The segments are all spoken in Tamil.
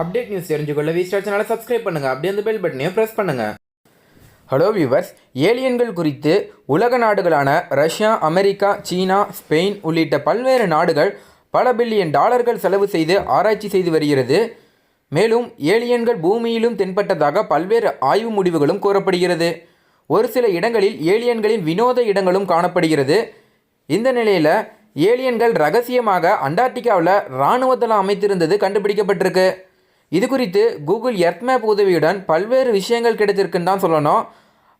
அப்டேட் நியூஸ் தெரிஞ்சுக்கொள்ள வி ஸ்டார் சேனலை சப்ஸ்கிரைப் பண்ணுங்கள் அப்படியே அந்த பெல் பட்டனையும் ப்ரெஸ் பண்ணுங்கள் ஹலோ வியூவர்ஸ் ஏலியன்கள் குறித்து உலக நாடுகளான ரஷ்யா அமெரிக்கா சீனா ஸ்பெயின் உள்ளிட்ட பல்வேறு நாடுகள் பல பில்லியன் டாலர்கள் செலவு செய்து ஆராய்ச்சி செய்து வருகிறது. மேலும் ஏலியன்கள் பூமியிலும் தென்பட்டதாக பல்வேறு ஆய்வு முடிவுகளும் கூறப்படுகிறது. ஒரு சில இடங்களில் ஏலியன்களின் வினோத இடங்களும் காணப்படுகிறது. இந்த நிலையில் ஏலியன்கள் ரகசியமாக அண்டார்டிகாவில் இராணுவத்தில் அமைத்திருந்தது கண்டுபிடிக்கப்பட்டிருக்கு. இது குறித்து கூகுள் எர்த் மேப் உதவியுடன் பல்வேறு விஷயங்கள் கிடைத்திருக்குன்னு தான் சொல்லணும்.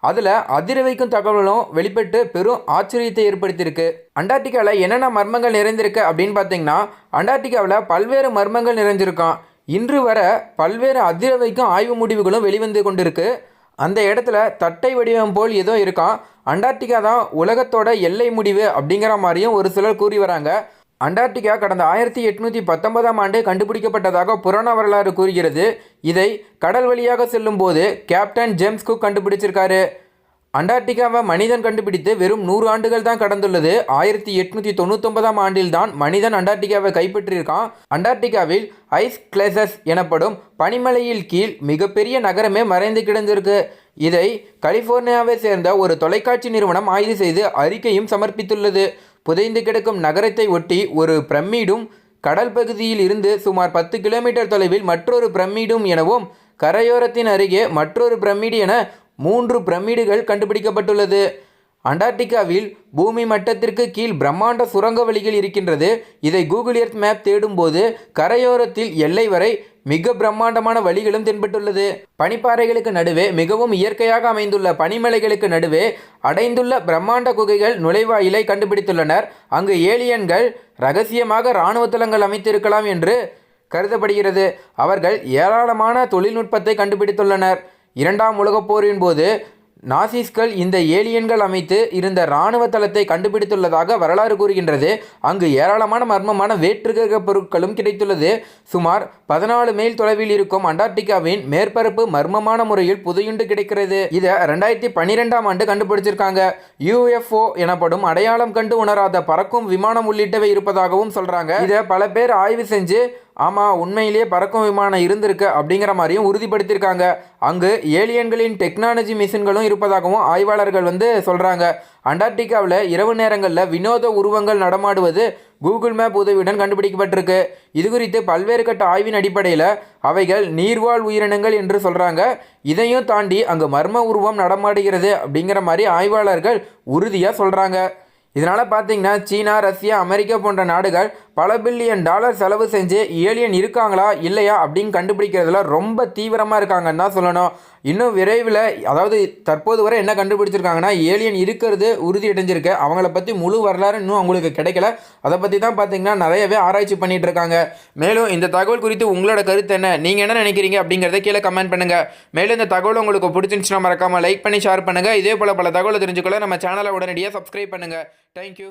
அதில் அதிர வைக்கும் தகவலும் வெளிப்பட்டு பெரும் ஆச்சரியத்தை ஏற்படுத்தியிருக்கு. அண்டார்டிகாவில் என்னென்ன மர்மங்கள் நிறைந்திருக்கு அப்படின்னு பார்த்தீங்கன்னா அண்டார்டிகாவில் பல்வேறு மர்மங்கள் நிறைஞ்சிருக்கான் இன்று வர பல்வேறு அதிர வைக்கும் ஆய்வு முடிவுகளும் வெளிவந்து கொண்டிருக்கு. அந்த இடத்துல தட்டை வடிவம் போல் ஏதோ இருக்கான் அண்டார்டிகா தான் உலகத்தோட எல்லை முடிவு அப்படிங்கிற மாதிரியும் ஒரு சிலர் கூறி வராங்க. அண்டார்டிகா கடந்த ஆயிரத்தி எட்நூற்றி பத்தொன்பதாம் ஆண்டு கண்டுபிடிக்கப்பட்டதாக புராண வரலாறு கூறுகிறது. இதை கடல் வழியாக செல்லும் போது கேப்டன் ஜேம்ஸ் குக் கண்டுபிடிச்சிருக்காரு. அண்டார்டிகாவை மனிதன் கண்டுபிடித்து வெறும் நூறு ஆண்டுகள் தான் கடந்துள்ளது. ஆயிரத்தி எட்நூற்றி தொண்ணூத்தொன்பதாம் ஆண்டில் தான் மனிதன் அண்டார்டிகாவை கைப்பற்றியிருக்கான். அண்டார்டிகாவில் ஐஸ் கிளேசஸ் எனப்படும் பனிமலையில் கீழ் மிகப்பெரிய நகரமே மறைந்து கிடந்திருக்கு. இதை கலிஃபோர்னியாவை சேர்ந்த ஒரு தொலைக்காட்சி நிறுவனம் ஆய்வு செய்து அறிக்கையும் சமர்ப்பித்துள்ளது. புதைந்து கிடக்கும் நகரத்தை ஒட்டி ஒரு பிரமிடும் கடல் பகுதியில் இருந்து சுமார் பத்து கிலோமீட்டர் தொலைவில் மற்றொரு பிரமிடும் எனவும் கரையோரத்தின் அருகே மற்றொரு பிரமிடு என மூன்று பிரமிடுகள் கண்டுபிடிக்கப்பட்டுள்ளது. அண்டார்டிகாவில் பூமி மட்டத்திற்கு கீழ் பிரம்மாண்ட சுரங்க வழிகள் இருக்கின்றது. இதை கூகுள் எர்த் மேப் தேடும்போது கரையோரத்தில் எல்லை வரை மிக பிரம்மாண்டமான வழிகளும் தென்பட்டுள்ளது. பனிப்பாறைகளுக்கு நடுவே மிகவும் இயற்கையாக அமைந்துள்ள பனிமலைகளுக்கு நடுவே அடைந்துள்ள பிரம்மாண்ட குகைகள் நுழைவாயிலை கண்டுபிடித்துள்ளனர். அங்கு ஏலியன்கள் ரகசியமாக இராணுவ தளங்கள் அமைத்திருக்கலாம் என்று கருதப்படுகிறது. அவர்கள் ஏராளமான தொழில்நுட்பத்தை கண்டுபிடித்துள்ளனர். இரண்டாம் உலகப் போரின் போது நாசிஸ்கள் இந்த ஏலியன்கள் அமைத்து இருந்த இராணுவ தளத்தை கண்டுபிடித்துள்ளதாக வரலாறு கூறுகின்றது. அங்கு ஏராளமான மர்மமான வேற்றுகிரக பொருட்களும் கிடைத்துள்ளது. சுமார் பதினாலு மைல் தொலைவில் இருக்கும் அண்டார்டிகாவின் மேற்பரப்பு மர்மமான முறையில் புதையுண்டு கிடைக்கிறது. இதை ரெண்டாயிரத்தி பன்னிரெண்டாம் ஆண்டு கண்டுபிடிச்சிருக்காங்க. யூஎஃப்ஓ எனப்படும் அடையாளம் கண்டு உணராத பறக்கும் விமானம் உள்ளிட்டவை இருப்பதாகவும் சொல்றாங்க. இதை பல பேர் ஆய்வு செஞ்சு ஆமாம் உண்மையிலேயே பறக்கும் விமானம் இருந்திருக்கு அப்படிங்கிற மாதிரியும் உறுதிப்படுத்தியிருக்காங்க. அங்கு ஏலியன்களின் டெக்னாலஜி மிஷின்களும் இருப்பதாகவும் ஆய்வாளர்கள் வந்து சொல்கிறாங்க அண்டார்டிகாவில் இரவு நேரங்களில் வினோத உருவங்கள் நடமாடுவது கூகுள் மேப் உதவியுடன் கண்டுபிடிக்கப்பட்டிருக்கு. இது குறித்து பல்வேறு கட்ட ஆய்வின் அடிப்படையில் அவைகள் நீர்வாழ் உயிரினங்கள் என்று சொல்கிறாங்க இதையும் தாண்டி அங்கு மர்ம உருவம் நடமாடுகிறது அப்படிங்கிற மாதிரி ஆய்வாளர்கள் உறுதியாக சொல்கிறாங்க இதனால் பார்த்தீங்கன்னா சீனா ரஷ்யா அமெரிக்கா போன்ற நாடுகள் பல பில்லியன் டாலர் செலவு செஞ்சு ஏலியன் இருக்காங்களா இல்லையா அப்படின்னு கண்டுபிடிக்கிறதுல ரொம்ப தீவிரமாக இருக்காங்கன்னு தான் சொல்லணும். இன்னும் விரைவில் அதாவது தற்போது வரை என்ன கண்டுபிடிச்சிருக்காங்கன்னா ஏலியன் இருக்கிறது உறுதி அடைஞ்சிருக்கு. அவங்கள பற்றி முழு வரலாறு இன்னும் அவங்களுக்கு கிடைக்கல. அதை பற்றி தான் பார்த்தீங்கன்னா நிறையவே ஆராய்ச்சி பண்ணிட்டு இருக்காங்க. மேலும் இந்த தகவல் குறித்து உங்களோட கருத்து என்ன? நீங்கள் என்ன நினைக்கிறீங்க அப்படிங்கிறத கீழே கமெண்ட் பண்ணுங்கள் மேலும் இந்த தகவல் உங்களுக்கு பிடிச்சிருந்துச்சுன்னா மறக்காமல் லைக் பண்ணி ஷேர் பண்ணுங்கள் இதே போல் பல தகவலை தெரிஞ்சுக்கொள்ள நம்ம சேனலை உடனடியாக சப்ஸ்கிரைப் பண்ணுங்கள் தேங்க்யூ